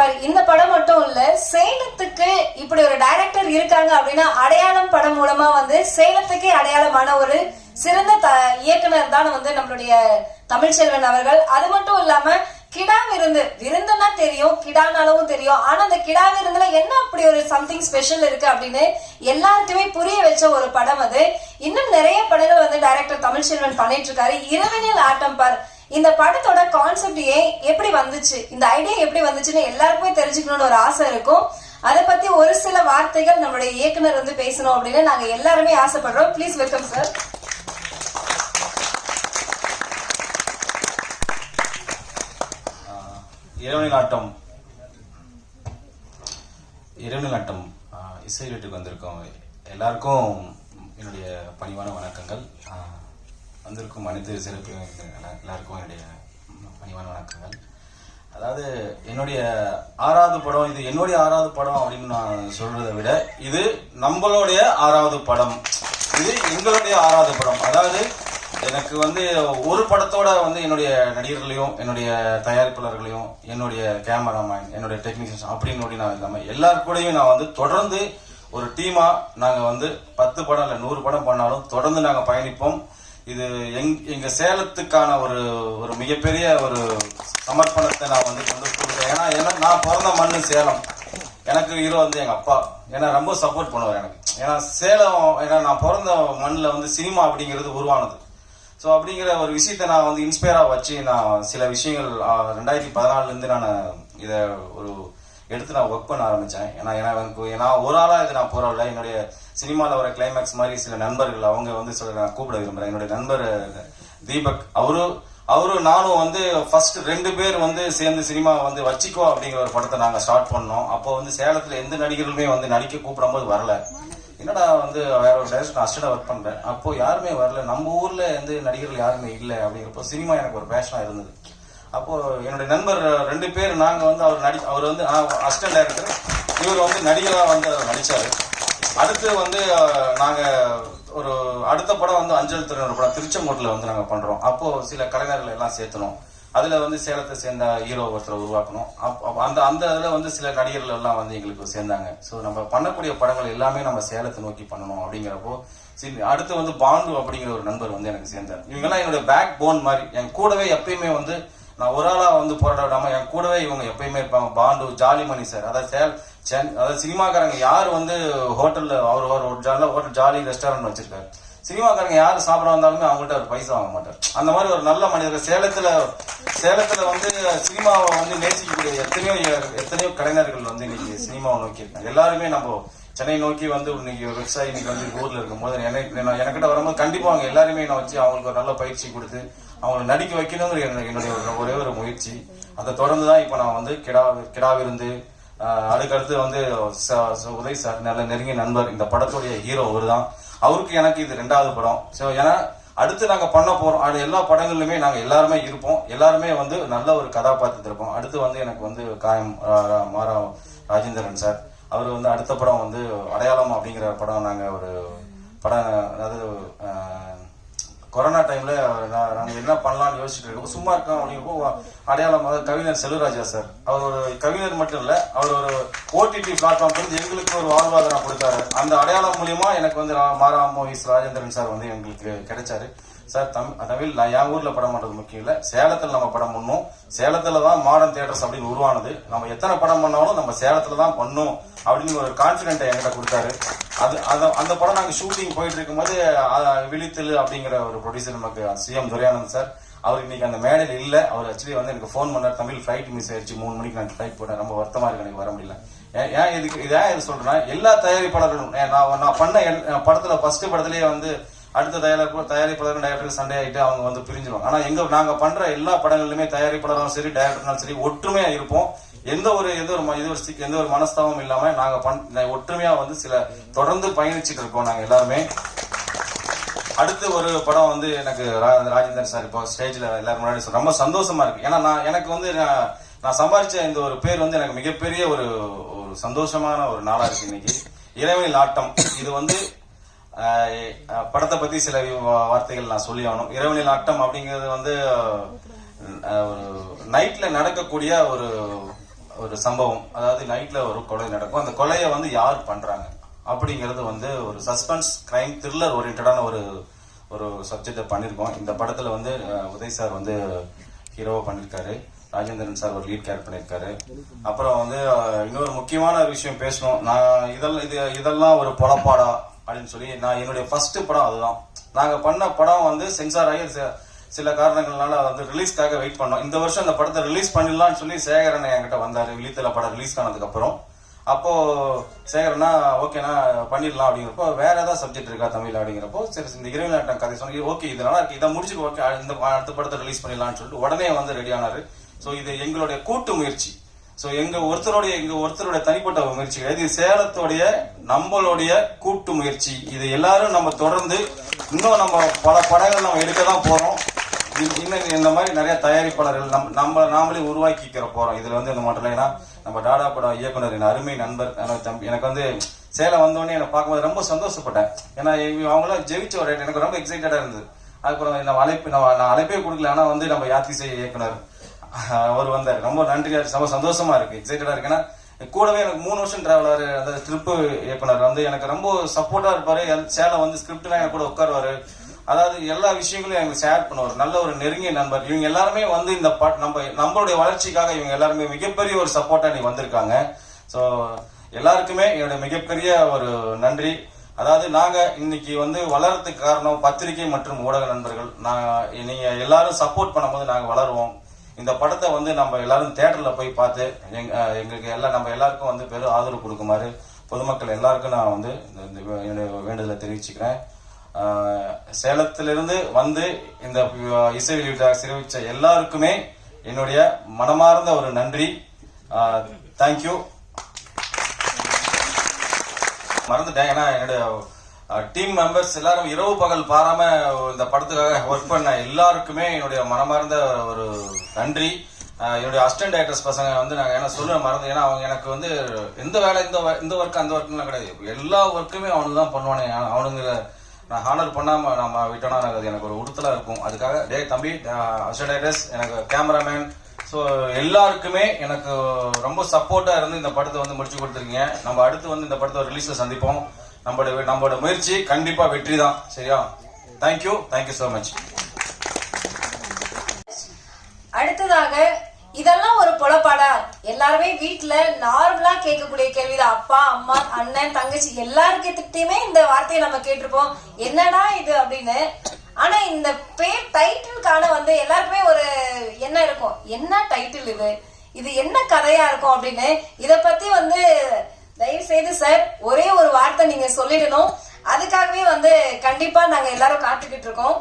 ஆட்டம் இந்த படம் மட்டும் இல்ல சேலத்துக்கு இப்படி ஒரு டைரக்டர் இருக்காங்க அப்படின்னா அடையாளம் படம் மூலமா வந்து சேலத்துக்கே அடையாளமான ஒரு சிறந்த த இயக்குனர் தான் வந்து நம்மளுடைய தமிழ்ச்செல்வன் அவர்கள். அது மட்டும் இல்லாம கிடா விருந்து விருந்துன்னா தெரியும் கிடானாலும் தெரியும். ஆனா அந்த கிடா விருந்துல என்ன அப்படி ஒரு சம்திங் ஸ்பெஷல் இருக்கு அப்படின்னு எல்லாருக்குமே புரிய வச்ச ஒரு படம் அது. இன்னும் நிறைய படங்கள் வந்து டைரக்டர் தமிழ்ச்செல்வன் பண்ணிட்டு இருக்காரு. இரவனில் ஆட்டம் பார் இந்த படத்தோட கான்செப்ட் ஏன் எப்படி வந்துச்சு? இந்த ஐடியா எப்படி வந்துச்சுன்னு எல்லாருக்குமே தெரிஞ்சுக்கணும்னு ஒரு ஆசை இருக்கும். அதை பத்தி ஒரு சில வார்த்தைகள் நம்மளுடைய இயக்குனர் வந்து பேசணும் அப்படின்னு நாங்க எல்லாருமே ஆசைப்படுறோம். ப்ளீஸ் வெல்கம் சார் ஆஹ் இரவனில் ஆட்டம் இரவனில் ஆட்டம் இசை வீட்டுக்கு வந்திருக்கோம். எல்லாருக்கும் என்னுடைய பணிவான வணக்கங்கள். வந்திருக்கும் அனைத்து சிறப்பு எல்லாருக்கும் என்னுடைய பணிவான வணக்கங்கள். அதாவது என்னுடைய ஆறாவது படம் இது என்னுடைய ஆறாவது படம் அப்படின்னு நான் சொல்றதை விட இது நம்மளுடைய ஆறாவது படம். இது எங்களுடைய ஆறாவது படம். அதாவது எனக்கு வந்து ஒரு படத்தோட வந்து என்னுடைய நடிகர்களையும் என்னுடைய தயாரிப்பாளர்களையும் என்னுடைய கேமராமேன் என்னுடைய டெக்னீஷியன்ஸ் அப்படின்னு நான் இல்லாமல் எல்லார் கூடயும் நான் வந்து தொடர்ந்து ஒரு டீமாக நாங்கள் வந்து பத்து படம் இல்லை நூறு படம் பண்ணாலும் தொடர்ந்து நாங்கள் பயணிப்போம். இது எங் எங்க சேலத்துக்கான ஒரு ஒரு மிகப்பெரிய ஒரு சமர்ப்பணத்தை நான் வந்து கொண்டு கொடுத்தேன். ஏன்னா ஏன்னா நான் பிறந்த மண்ணு சேலம். எனக்கு ஹீரோ வந்து எங்க அப்பா. ஏன்னா ரொம்ப சப்போர்ட் பண்ணுவார் எனக்கு. ஏன்னா சேலம் ஏன்னா நான் பிறந்த மண்ணில் வந்து சினிமா அப்படிங்கிறது உருவானது. ஸோ அப்படிங்கிற ஒரு விஷயத்தை நான் வந்து இன்ஸ்பயராக வச்சு நான் சில விஷயங்கள் ரெண்டாயிரத்தி பதினாலுலேருந்து நான் இதை ஒரு எடுத்து நான் ஒர்க் பண்ண ஆரம்பித்தேன் ஏன்னா ஏன்னா எனக்கு ஏன்னா ஒரு ஆளாக இது நான் போகிறவில்ல என்னுடைய சினிமாவில் வர கிளைமேக்ஸ் மாதிரி சில நண்பர்கள் அவங்க வந்து சொல்ல நான் கூப்பிட விரும்புகிறேன் என்னுடைய நண்பர் தீபக் அவரு அவரும் நானும் வந்து ஃபர்ஸ்ட் ரெண்டு பேர் வந்து சேர்ந்து சினிமா வந்து வச்சிக்கோ அப்படிங்கிற ஒரு படத்தை நாங்கள் ஸ்டார்ட் பண்ணோம். அப்போ வந்து சேலத்தில் எந்த நடிகர்களுமே வந்து நடிக்க கூப்பிடும்போது வரல. என்னடா வந்து வேற ஒரு டைரக்டர் அஸ்டடாக ஒர்க் பண்ணுறேன் அப்போ யாருமே வரல. நம்ம ஊரில் வந்து நடிகர்கள் யாருமே இல்லை அப்படிங்கிறப்போ சினிமா எனக்கு ஒரு பேஷனாக இருந்தது. அப்போ என்னுடைய நண்பர் ரெண்டு பேர் நாங்கள் வந்து அவர் நடி அவர் வந்து அசிஸ்டன்ட் டைரக்டர் இவர் வந்து நடிகராக வந்து அவர் அடுத்து வந்து நாங்கள் ஒரு அடுத்த படம் வந்து அஞ்சல் திருநர் படம் திருச்செங்கோட்டில் வந்து நாங்கள் பண்ணுறோம் அப்போது சில கலைஞர்கள் எல்லாம் சேர்த்தணும். அதில் வந்து சேலத்தை சேர்ந்த ஹீரோ ஒருத்தரை உருவாக்கணும். அப் அந்த அந்த இதில் வந்து சில நடிகர்கள் எல்லாம் வந்து எங்களுக்கு சேர்ந்தாங்க. ஸோ நம்ம பண்ணக்கூடிய படங்கள் எல்லாமே நம்ம சேலத்தை நோக்கி பண்ணணும் அப்படிங்கிறப்போ சரி அடுத்து வந்து பாண்டு அப்படிங்கிற ஒரு நண்பர் வந்து எனக்கு சேர்ந்தார். இவங்கெல்லாம் என்னோட பேக் போன் மாதிரி என் கூடவே எப்பயுமே வந்து நான் ஒரு ஆளாக வந்து போராட விடாமல் என் கூடவே இவங்க எப்பயுமே இருப்பாங்க. பாண்டு ஜாலிமணி சார் அதாவது சேல் சென் அதாவது சினிமாக்காரங்க யார் வந்து ஹோட்டலில் அவர் ஒரு ஒரு ஹோட்டல் ஜாலி ரெஸ்டாரண்ட் வச்சிருக்காரு. சினிமாக்காரங்க யார் சாப்பிட வந்தாலுமே அவங்கள்ட்ட ஒரு பைசா வாங்க மாட்டார். அந்த மாதிரி ஒரு நல்ல மனிதர். சேலத்தில் சேலத்தில் வந்து சினிமாவை வந்து நேசிக்கக்கூடிய எத்தனையோ எத்தனையோ கலைஞர்கள் வந்து இன்னைக்கு சினிமாவை நோக்கி இருக்காங்க எல்லாருமே நம்ம சென்னை நோக்கி வந்து இன்னைக்கு ஒரு விவசாயி இன்னைக்கு வந்து ஊர்ல இருக்கும்போது எனக்கு நான் எனக்கிட்ட வரும்போது கண்டிப்பா அவங்க எல்லாருமே நான் வச்சு அவங்களுக்கு ஒரு நல்ல பயிற்சி கொடுத்து அவங்களை நடிக்க வைக்கணுங்கிற என்னுடைய ஒரே ஒரு முயற்சி. அதை தொடர்ந்து தான் இப்போ நான் வந்து கிடா கிடா விருந்து அதுக்கடுத்து வந்து ச- உதய் சார் நல்ல நெருங்கிய நண்பர். இந்த படத்துடைய ஹீரோ அவர் தான் அவருக்கு எனக்கு இது ரெண்டாவது படம். ஸோ ஏன்னா அடுத்து நாங்க பண்ண போறோம். அது எல்லா படங்கள்லுமே நாங்க எல்லாருமே இருப்போம். எல்லாருமே வந்து நல்ல ஒரு கதாபாத்திரத்தில் இருப்போம். அடுத்து வந்து எனக்கு வந்து காயம் மாரா ராஜேந்திரன் சார். அவர் வந்து அடுத்த படம் வந்து அடையாளம் அப்படிங்கிற படம் நாங்கள் ஒரு படம் அதாவது கொரோனா டைமில் நான் என்ன பண்ணலாம்னு யோசிச்சுட்டு இருக்கோம். சும்மா இருக்கோம் அப்படிங்கிறப்போ அடையாளம் அதாவது கவிஞர் செல்வராஜா சார். அவர் ஒரு கவிஞர் மட்டும் இல்லை அவர் ஒரு ஓடிடி பிளாட்ஃபார்ம் வந்து எங்களுக்கு ஒரு வாழ்வாதாரம் கொடுத்தாரு. அந்த அடையாளம் மூலியமா எனக்கு வந்து ரா- மாரா மோகிஸ் ராஜேந்திரன் சார் வந்து எங்களுக்கு கிடைச்சாரு. சார் தமிழ் தமிழ் நான் என் ஊரில் படம் பண்ணுறது முக்கியம் இல்லை. சேலத்தில் நம்ம படம் பண்ணோம். சேலத்தில் தான் மாடர்ன் தேட்டர்ஸ் அப்படின்னு உருவானது. நம்ம எத்தனை படம் பண்ணாலும் நம்ம சேலத்தில் தான் பண்ணோம் அப்படின்னு ஒரு கான்ஃபிடென்ட்டை என்கிட்ட கொடுத்தாரு. அது அந்த- அந்த படம் நாங்கள் ஷூட்டிங் போயிட்டு இருக்கும்போது விழித்தல் அப்படிங்கிற ஒரு ப்ரொடியூசர் நமக்கு சிஎம் துரையானந்த் சார். அவர் இன்னைக்கு அந்த மேடையில் இல்லை. அவர் ஆக்சுவலி வந்து எனக்கு ஃபோன் பண்ணார். தமிழ் ஃப்ளைட் மிஸ் ஆயிடுச்சு. மூணு மணிக்கு நான் ஃப்ளைட் போட்டேன் ரொம்ப வருத்தமா இருக்கு. எனக்கு வர முடியல. ஏன் ஏன் இதுக்கு இது ஏன் இது சொல்றேன்னா எல்லா தயாரிப்பாளர்களும் ஏன் நான் நான் பண்ண படத்தில் படத்துல ஃபர்ஸ்ட் படத்துலேயே வந்து அடுத்த தயாரிப்பு தயாரிப்பாளரும் டைரக்டரும் சண்டை ஆகிட்டு அவங்க வந்து பிரிஞ்சிருவாங்க. ஆனால் எங்கள் நாங்கள் பண்ணுற எல்லா படங்களிலுமே தயாரிப்பாளரும் சரி டைரக்டர்னாலும் சரி ஒற்றுமையாக இருப்போம். எந்த ஒரு எந்த ஒரு இது ஒரு எந்த ஒரு மனஸ்தாபம் இல்லாமல் நாங்கள் பண்- ஒற்றுமையாக வந்து சில தொடர்ந்து பயணிச்சுட்டு இருக்கோம் நாங்கள் எல்லாருமே. அடுத்து ஒரு படம் வந்து எனக்கு ரா- ராஜேந்திரன் சார் இப்போ ஸ்டேஜில் எல்லாரும் முன்னாடி ரொம்ப சந்தோஷமா இருக்கு. ஏன்னா நான் எனக்கு வந்து நான் நான் சம்பாதிச்ச இந்த ஒரு பேர் வந்து எனக்கு மிகப்பெரிய ஒரு ஒரு சந்தோஷமான ஒரு நாளாக இருக்கு இன்னைக்கு. இறைவனில் ஆட்டம். இது வந்து படத்தை பத்தி சில வார்த்தைகள் நான் சொல்லி ஆகணும். இரவனில் ஆட்டம் அப்படிங்கிறது வந்து ஒரு நைட்ல நடக்கக்கூடிய ஒரு ஒரு சம்பவம். அதாவது நைட்ல ஒரு கொலை நடக்கும். அந்த கொலையை வந்து யார் பண்றாங்க? அப்படிங்கிறது வந்து ஒரு சஸ்பென்ஸ் கிரைம் த்ரில்லர் ஓரியன்டான ஒரு ஒரு சப்ஜெக்டை பண்ணியிருக்கோம் இந்த படத்துல வந்து உதய் சார் வந்து ஹீரோவாக பண்ணியிருக்காரு ராஜேந்திரன் சார் ஒரு லீட் கேர் பண்ணியிருக்காரு அப்புறம் வந்து இன்னொரு முக்கியமான ஒரு விஷயம் பேசணும். நான் இதெல்லாம் இது இதெல்லாம் ஒரு பொழப்பாடா அப்படின்னு சொல்லி நான் என்னுடைய ஃபர்ஸ்ட் படம் அதுதான். நாங்க பண்ண படம் வந்து சென்சார் ஆகி சில- காரணங்கள்னால அதை வந்து ரிலீஸ்க்காக வெயிட் பண்ணோம். இந்த வருஷம் அந்த படத்தை ரிலீஸ் பண்ணிடலாம்னு சொல்லி சேகரன் என்கிட்ட வந்தார். விழித்தல படம் ரிலீஸ் ஆனதுக்கு அப்புறம் அப்போ சேகரனா ஓகேண்ணா பண்ணிடலாம் அப்படிங்கிறப்போ வேற ஏதாவது சப்ஜெக்ட் இருக்கா தமிழ் அப்படிங்கிறப்போ சரி இந்த இரவு நாட்டம் கதை சொன்னி ஓகே இது நல்லா இருக்கு. இதை முடிச்சுட்டு ஓகே இந்த அடுத்த படத்தை ரிலீஸ் பண்ணிடலாம்னு சொல்லிட்டு உடனே வந்து ரெடி ஆனாரு. ஸோ இது எங்களுடைய கூட்டு முயற்சி. ஸோ எங்க ஒருத்தருடைய எங்க ஒருத்தருடைய தனிப்பட்ட முயற்சி கிடையாது இது சேலத்துடைய நம்மளுடைய கூட்டு முயற்சி. இது எல்லாரும் நம்ம தொடர்ந்து இன்னும் நம்ம பல படங்கள் நம்ம எடுக்க தான் போறோம். இன்னும் இந்த மாதிரி நிறைய தயாரிப்பாளர்கள் நம் நம்ம நாமளே உருவாக்கிக்கிற போறோம். இதுல வந்து இந்த மட்டும் ஏன்னா நம்ம டாடா படம் இயக்குனர் என் அருமை நண்பர் எனக்கு தம்பி- எனக்கு வந்து சேலம் வந்தோடனே என்னை பார்க்கும்போது ரொம்ப சந்தோஷப்பட்டேன். ஏன்னா அவங்களாம் ஜெயிச்ச ஒரு எனக்கு ரொம்ப எக்ஸைட்டடா இருந்தது. அதுக்கப்புறம் நம்ம அழைப்பு நம்ம நான் அழைப்பே கொடுக்கல. ஆனால் வந்து நம்ம யாத்திசை இயக்குனர் அவர் வந்தார். ரொம்ப நன்றி ரொம்ப சந்தோஷமா இருக்கு. எக்ஸைட்டடா இருக்கு. ஏன்னா கூடவே எனக்கு மூணு வருஷம் டிராவலர் அந்த ட்ரிப்பு இயக்குனர் வந்து எனக்கு ரொம்ப சப்போர்ட்டா இருப்பாரு. எல்- சேலம் வந்து ஸ்கிரிப்ட்லாம் எனக்கு கூட உட்காருவாரு. அதாவது எல்லா விஷயங்களும் எனக்கு ஷேர் பண்ணுவார். நல்ல ஒரு நெருங்கிய நண்பர். இவங்க எல்லாருமே வந்து இந்த பட் நம்ம நம்மளுடைய வளர்ச்சிக்காக இவங்க எல்லாருமே மிகப்பெரிய ஒரு சப்போர்ட்டா நீ வந்திருக்காங்க. ஸோ எல்லாருக்குமே என்னோட மிகப்பெரிய ஒரு நன்றி. அதாவது நாங்க இன்னைக்கு வந்து வளர்றதுக்கு காரணம் பத்திரிகை மற்றும் ஊடக நண்பர்கள். நான் நீங்க எல்லாரும் சப்போர்ட் பண்ணும்போது நாங்க வளருவோம். இந்த படத்தை வந்து நம்ம எல்லாரும் தேட்டரில் போய் பார்த்து எங்க- எங்களுக்கு எல்லாம் நம்ம எல்லாருக்கும் வந்து பெரும் ஆதரவு கொடுக்குமாறு பொதுமக்கள் எல்லாருக்கும் நான் வந்து இந்த- என்னுடைய வேண்டுதலை தெரிவிச்சுக்கிறேன். சேலத்திலிருந்து வந்து இந்த இசை வெளியீட்டாக சிறுவிச்ச எல்லாருக்குமே என்னுடைய மனமார்ந்த ஒரு நன்றி. தேங்க்யூ மறந்துட்டேன் ஏன்னா என்னுடைய டீம் மெம்பர்ஸ் எல்லாரும் இரவு பகல் பாராம இந்த படத்துக்காக ஒர்க் பண்ண எல்லாருக்குமே என்னுடைய மனமார்ந்த ஒரு நன்றி. என்னுடைய அசிஸ்டன்ட் டைரக்டர்ஸ் பசங்க வந்து நாங்கள் ஏன்னா சொல்ல மறந்து ஏன்னா அவங்க எனக்கு வந்து எந்த வேலை இந்த இந்த ஒர்க் அந்த ஒர்க்லாம் கிடையாது. எல்லா ஒர்க்குமே அவனுக்கு தான் பண்ணுவானே அவனுங்க நான் ஹானர் பண்ணாமல் நம்ம விட்டோம்னா எனக்கு அது எனக்கு ஒரு உடுத்தலாக இருக்கும். அதுக்காக டே தம்பி அசிஸ்டன்ட் டைரக்டர்ஸ் எனக்கு கேமராமேன் ஸோ எல்லாருக்குமே எனக்கு ரொம்ப சப்போர்ட்டாக இருந்து இந்த படத்தை வந்து முடிச்சு கொடுத்துருக்கீங்க. நம்ம அடுத்து வந்து இந்த படத்தை ரிலீஸில் சந்திப்போம். நம்மளோட நம்மளோட முயற்சி கண்டிப்பா வெற்றி தான் சரியா தேங்க்யூ தேங்க்யூ ஸோ மச் அடுத்ததாக இதெல்லாம் ஒரு புலப்பாடா. எல்லாருமே வீட்டுல நார்மலா கேட்கக்கூடிய கேள்விதான். அப்பா அம்மா அண்ணன் தங்கச்சி எல்லாருக்கிட்டயுமே இந்த வார்த்தையை நம்ம கேட்டிருப்போம். என்னடா இது அப்படின்னு. ஆனா இந்த பேர் டைட்டிலுக்கான வந்து எல்லாருக்குமே ஒரு என்ன இருக்கும். என்ன டைட்டில் இது? இது என்ன கதையா இருக்கும் அப்படின்னு. இத பத்தி வந்து தயவு செய்து சார் ஒரே ஒரு வார்த்தை நீங்க சொல்லிடணும். அதுக்காகவே வந்து கண்டிப்பா நாங்க எல்லாரும் காத்துக்கிட்டு இருக்கோம்.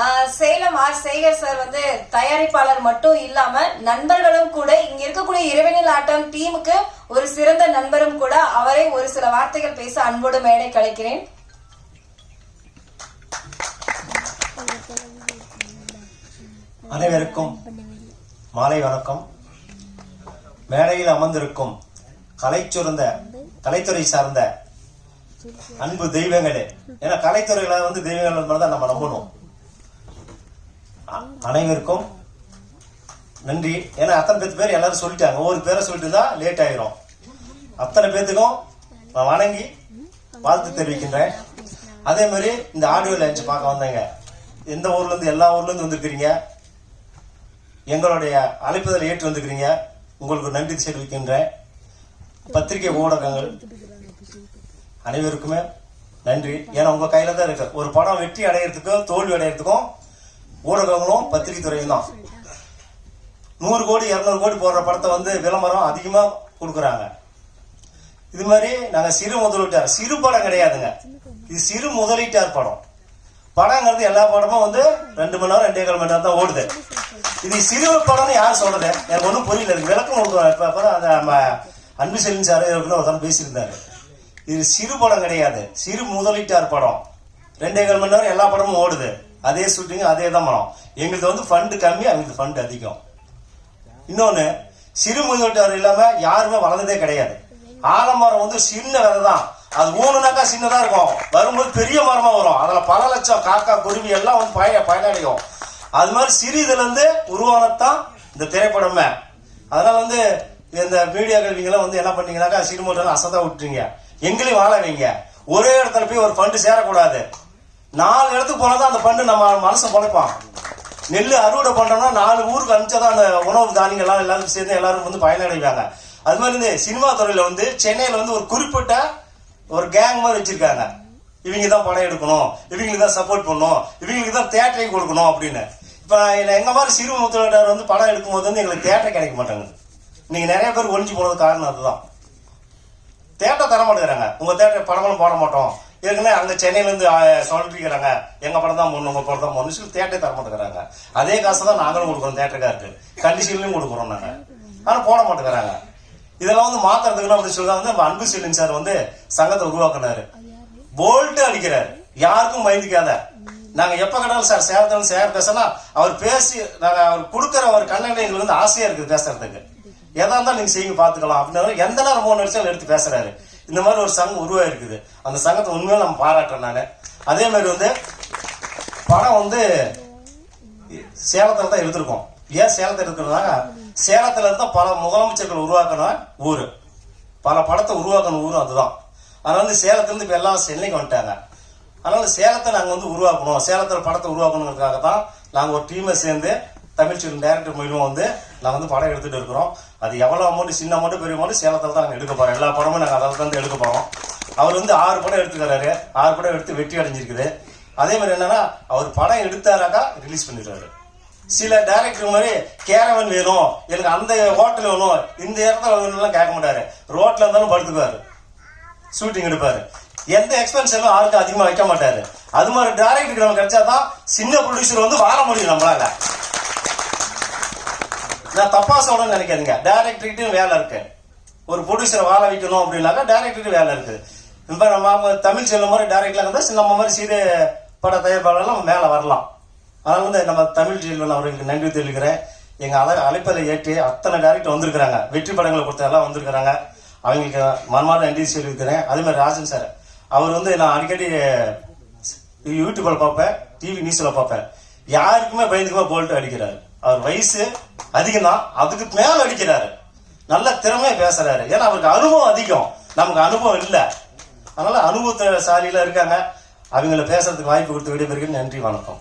ஆஹ் சேலம் ஆர் சேகர் சார் வந்து தயாரிப்பாளர் மட்டும் இல்லாம நண்பர்களும் கூட இங்க இருக்கக்கூடிய இரவினில் ஆட்டம் டீமுக்கு ஒரு சிறந்த நண்பரும் கூட அவரை ஒரு சில வார்த்தைகள் பேச அன்போடு மேடை கலைக்கிறேன். அனைவருக்கும் மாலை வணக்கம். மேடையில் அமர்ந்திருக்கும் கலை சுரந்த கலைத்துறை சார்ந்த அன்பு தெய்வங்களே. ஏன்னா கலைத்துறையில வந்து தெய்வங்கள் தான் நம்ம நம்பணும். அ- அனைவருக்கும் நன்றி. ஏன்னா அத்தனை பேத்து பேர் எல்லாரும் சொல்லிட்டாங்க. ஒவ்வொரு பேரை சொல்லிட்டு தான் லேட் ஆயிரும். அத்தனை பேத்துக்கும் நான் வணங்கி வாழ்த்து தெரிவிக்கின்றேன். அதே மாதிரி இந்த ஆடியோ லான்ச் பார்க்க வந்தேங்க. எந்த ஊர்ல இருந்து எல்லா ஊர்ல இருந்து வந்திருக்கிறீங்க? எங்களுடைய அழைப்புதலை ஏற்று வந்திருக்கிறீங்க. உங்களுக்கு நன்றி தெரிவிக்கின்றேன். பத்திரிகை ஊடகங்கள் அனைவருக்குமே நன்றி. ஏன்னா உங்க கையில தான் இருக்கு. ஒரு படம் வெற்றி அடையிறதுக்கும் தோல்வி அடையிறதுக்கும் ஊடகங்களும் பத்திரிகை துறையும் தான். நூறு கோடி இருநூறு கோடி போடுற படத்தை வந்து விளம்பரம் அதிகமா கொடுக்குறாங்க. இது மாதிரி நாங்க சிறு முதலீட்டார் சிறு படம் கிடையாதுங்க. இது சிறு முதலீட்டார் படம். படங்கிறது எல்லா படமும் வந்து ரெண்டு மணி நேரம் ரெண்டே கால் மணி நேரம் தான் ஓடுது. இது சிறு படம்னு யார் சொல்றது? எனக்கு ஒன்றும் புரியல. விளக்கம் கொடுக்குறோம் இப்போ அந்த நம்ம அன்பு செல்வன் சார் இருக்குன்னு ஒருத்தன் பேசியிருந்தாரு. இது சிறு படம் கிடையாது. சிறு முதலீட்டார் படம். ரெண்டே கால் மணி நேரம் எல்லா படமும் ஓடுது. அதே ஷூட்டிங் அதே தான் படம். எங்களுக்கு வந்து ஃபண்டு கம்மி அவங்களுக்கு ஃபண்டு அதிகம். இன்னொன்று சிறு முதலீட்டார் இல்லாமல் யாருமே வளர்ந்ததே கிடையாது. ஆலமரம் வந்து சின்ன விதை தான். அது ஊனுனாக்கா சின்னதாக இருக்கும். வரும்போது பெரிய மரமாக வரும். அதில் பல லட்சம் காக்கா குருவி எல்லாம் வந்து பய பயனடையும். அது மாதிரி சிறு இதுலேருந்து உருவானத்தான் இந்த திரைப்படமே. அதனால் வந்து இந்த மீடியா கல்விங்கெல்லாம் வந்து என்ன பண்ணீங்கன்னாக்கா சினிமாட்டெல்லாம் அசதா விட்டுறீங்க எங்களையும் வாழ வைங்க. ஒரே இடத்துல போய் ஒரு ஃபண்டு சேரக்கூடாது. நாலு இடத்துக்கு போனாதான் அந்த ஃபண்டு நம்ம மனசை பொழைப்பான். நெல் அறுவடை பண்றோம்னா நாலு ஊருக்கு அனுப்பிச்சாதான் அந்த உணவு தானியங்கள்லாம் எல்லாரும் சேர்ந்து எல்லாரும் வந்து பயனடைவாங்க. அது மாதிரி இந்த சினிமா துறையில் வந்து சென்னையில் வந்து ஒரு குறிப்பிட்ட ஒரு கேங் மாதிரி வச்சிருக்காங்க. இவங்க தான் படம் எடுக்கணும். இவங்களுக்கு தான் சப்போர்ட் பண்ணணும். இவங்களுக்கு தான் தேட்டரையும் கொடுக்கணும் அப்படின்னு. இப்போ எங்கள் மாதிரி சிறு வந்து படம் எடுக்கும்போது வந்து எங்களுக்கு தேட்டர் கிடைக்க மாட்டாங்க இன்னைக்கு நிறைய பேர் ஒழிஞ்சு போனது காரணம் அதுதான். தேட்டர் தர மாட்டேங்கிறாங்க. உங்க தேட்டர் படங்களும் போட மாட்டோம். ஏற்கனவே அங்க சென்னையிலேருந்து சொல்லிருக்கிறாங்க எங்க படம் தான் போடணும் உங்க படம் தான் முன்னு சொல்லி தேட்டரே தர மாட்டேங்கிறாங்க. அதே காசு தான் நாங்களும் கொடுக்குறோம் தேட்டருக்காருக்கு. கண்டிஷன்லையும் கொடுக்குறோம் நாங்க. ஆனா போட மாட்டேங்கிறாங்க. இதெல்லாம் வந்து மாத்துறதுக்குன்னு அப்படின்னு சொல்லி தான் வந்து அன்பு செல்லின் சார் வந்து சங்கத்தை உருவாக்குனாரு. போல்ட்டு அடிக்கிறாரு. யாருக்கும் பயந்துக்காத. நாங்க எப்ப கேட்டாலும் சார் சேர்த்தாலும் சேர் பேசலாம். அவர் பேசி நாங்க அவர் கொடுக்குற ஒரு கண்ணனை எங்களுக்கு வந்து ஆசையா இருக்குது பேசுறதுக்கு. எதா இருந்தாலும் நீங்க செய்யுங்க பாத்துக்கலாம். அப்படின்னு எந்த நேரம் மூணு நிமிஷம் எடுத்து பேசுறாரு. இந்த மாதிரி ஒரு சங்கம் உருவாயிருக்குது. அந்த சங்கத்தை உண்மையில நம்ம பாராட்டுறேன் நானு. அதே மாதிரி வந்து படம் வந்து சேலத்துல தான் எடுத்திருக்கோம். ஏன் சேலத்தை எடுக்கிறதுனா சேலத்துல இருந்தா பல முதலமைச்சர்கள் உருவாக்கின ஊரு. பல படத்தை உருவாக்கின ஊரும் அதுதான். அதனால வந்து சேலத்துலேருந்து இப்போ எல்லாம் சென்னைக்கு வந்துட்டாங்க. அதனால சேலத்தை நாங்கள் வந்து உருவாக்கணும். சேலத்தில் படத்தை உருவாக்கணுங்கிறதுக்காக தான் நாங்கள் ஒரு டீமை சேர்ந்து தமிழ் டைரக்டர் மூலியமாக வந்து நான் வந்து படம் எடுத்துகிட்டு இருக்கிறோம். அது எவ்வளோ அமௌண்ட் சின்ன அமௌண்ட் பெரிய அமௌண்ட் சேலத்தில் தான் நாங்கள் எடுக்க போகிறோம் எல்லா படமும் நாங்கள் அதில் தான் எடுக்க போகிறோம் அவர் வந்து ஆறு படம் எடுத்துக்கிறாரு. ஆறு படம் எடுத்து வெற்றி அடைஞ்சிருக்குது. அதே மாதிரி என்னன்னா அவர் படம் எடுத்தாராக்கா ரிலீஸ் பண்ணிடுறாரு. சில டைரக்டர் மாதிரி கேரவன் வேணும். எனக்கு அந்த ஹோட்டல் வேணும். இந்த இடத்துல வேணும்லாம் கேட்க மாட்டாரு. ரோட்ல இருந்தாலும் படுத்துக்குவாரு. ஷூட்டிங் எடுப்பாரு. எந்த எக்ஸ்பென்ஸ் எல்லாம் ஆளுக்கு அதிகமாக வைக்க மாட்டாரு. அது மாதிரி டைரக்டருக்கு நம்ம கிடைச்சாதான் சின்ன ப்ரொடியூசர் வந்து வாழ முடியும் நம்மளால. நான் தப்பா சொல்றேன்னு நினைக்காதீங்க. டைரக்டர்கிட்டையும் வேலை இருக்கு. ஒரு ப்ரொடியூசரை வாழ வைக்கணும் அப்படின்னாக்கா டைரக்டருக்கு வேலை இருக்கு. இப்ப நம்ம தமிழ் செல்லும் மாதிரி டைரக்ட்ல இருந்தா நம்ம மாதிரி சீத பட தயாரிப்பாளர் நம்ம மேலே வரலாம். அதனால வந்து நம்ம தமிழ் செல்வன் அவர்களுக்கு நன்றி தெரிவிக்கிறேன். எங்க அழ அழைப்பதை ஏற்றி அத்தனை டேரக்டர் வந்திருக்கிறாங்க. வெற்றி படங்களை கொடுத்ததெல்லாம் வந்திருக்கிறாங்க. அவங்களுக்கு மனமார்ந்த நன்றி தெரிவிக்கிறேன். அதே மாதிரி ராஜன் சார் அவர் வந்து நான் அடிக்கடி யூடியூப்ல பார்ப்பேன் டிவி நியூஸ்ல பார்ப்பேன். யாருக்குமே பயந்துக்குமே போல்ட்டு அடிக்கிறாரு. அவர் வயசு அதிகம் தான் அதுக்கு மேல அடிக்கிறாரு. நல்ல திறமையா பேசுறாரு. ஏன்னா அவருக்கு அனுபவம் அதிகம். நமக்கு அனுபவம் இல்லை. அதனால அனுபவத்தை சாலியில இருக்காங்க. அவங்கள பேசுறதுக்கு வாய்ப்பு கொடுத்து விடைபெறுகிறேன். நன்றி வணக்கம்.